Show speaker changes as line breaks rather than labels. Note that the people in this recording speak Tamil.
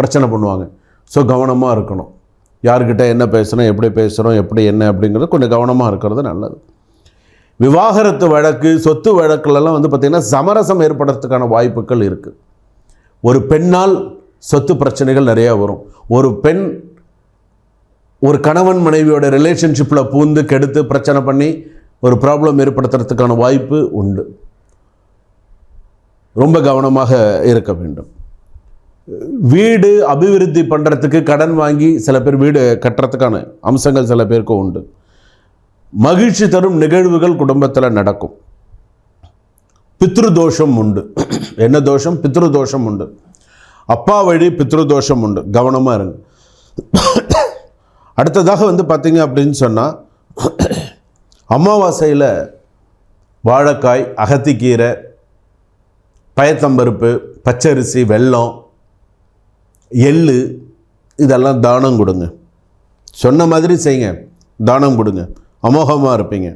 பிரச்சனை பண்ணுவாங்க. ஸோ கவனமாக இருக்கணும். யார்கிட்ட என்ன பேசுகிறோம் எப்படி பேசுகிறோம் எப்படி என்ன அப்படிங்கிறது கொஞ்சம் கவனமாக இருக்கிறது நல்லது. விவாகரத்து வழக்கு சொத்து வழக்குலலாம் வந்து பார்த்திங்கன்னா சமரசம் ஏற்படுறதுக்கான வாய்ப்புகள் இருக்குது ஒரு பெண்ணால் சொத்து பிரச்சனைகள் நிறையா வரும். ஒரு பெண் ஒரு கணவன் மனைவியோட ரிலேஷன்ஷிப்பில் பூந்து கெடுத்து பிரச்சனை பண்ணி ஒரு ப்ராப்ளம் ஏற்படுத்துறதுக்கான வாய்ப்பு உண்டு. ரொம்ப கவனமாக இருக்க வேண்டும். வீடு அபிவிருத்தி பண்ணுறதுக்கு கடன் வாங்கி சில பேர் வீடு கட்டுறதுக்கான அம்சங்கள் சில பேருக்கு உண்டு. மகிழ்ச்சி தரும் நிகழ்வுகள் குடும்பத்தில் நடக்கும். பித்ரு தோஷம் உண்டு. என்ன தோஷம்? பித்ரு தோஷம் உண்டு. அப்பா வழி பித்ரு தோஷம் உண்டு. கவனமாக இருங்க. அடுத்ததாக வந்து பார்த்தீங்க அப்படின்னு சொன்னால் அமாவாசையில் வாழைக்காய் அகத்திக்கீரை பயத்தம்பருப்பு பச்சரிசி வெல்லம் எள்ளு இதெல்லாம் தானம் கொடுங்க. சொன்ன மாதிரி செய்யுங்க தானம் கொடுங்க. அமோகமாக இருப்பீங்க.